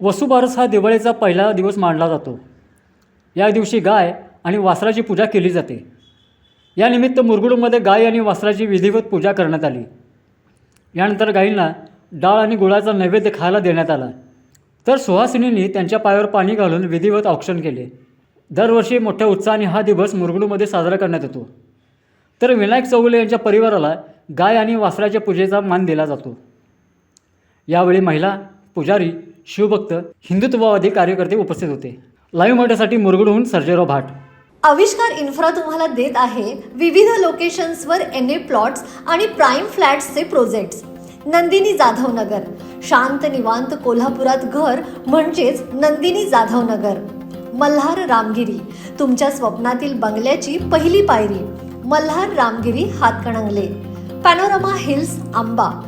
वसुबारस हा दिवाळीचा पहिला दिवस मानला जातो. या दिवशी गाय आणि वासराची पूजा केली जाते. यानिमित्त मुरगुडमध्ये गाय आणि वासराची विधिवत पूजा करण्यात आली. यानंतर गायींना डाळ आणि गुळाचा नैवेद्य खायला देण्यात आला. तर सुहासिनींनी त्यांच्या पायावर पाणी घालून विधिवत औक्षण केले. दरवर्षी मोठ्या उत्साहाने हा दिवस मुरगुडूमध्ये साजरा करण्यात येतो. तर विनायक चौगुले यांच्या परिवाराला गाय आणि वासराच्या पूजेचा मान दिला जातो. यावेळी महिला पुजारी शिवभक्त हिंदुत्ववादी कार्यकर्ते उपस्थित होते. लाईव्ह मराठीसाठी मुरगुडहून सर्जेराव भाट. आविष्कार इन्फ्रा तुम्हाला देत आहे विविध लोकेशन्सवर एन ए प्लॉट्स आणि प्राईम फ्लॅट्सचे प्रोजेक्ट्स नंदिनी जाधव नगर. शांत निवांत कोल्हापुरात घर म्हणजेच नंदिनी जाधव नगर. मल्हार रामगिरी. तुमच्या स्वप्नातील बंगल्याची पहिली पायरी. Malhar Ramgiri Hatkanangale. Panorama hills Amba.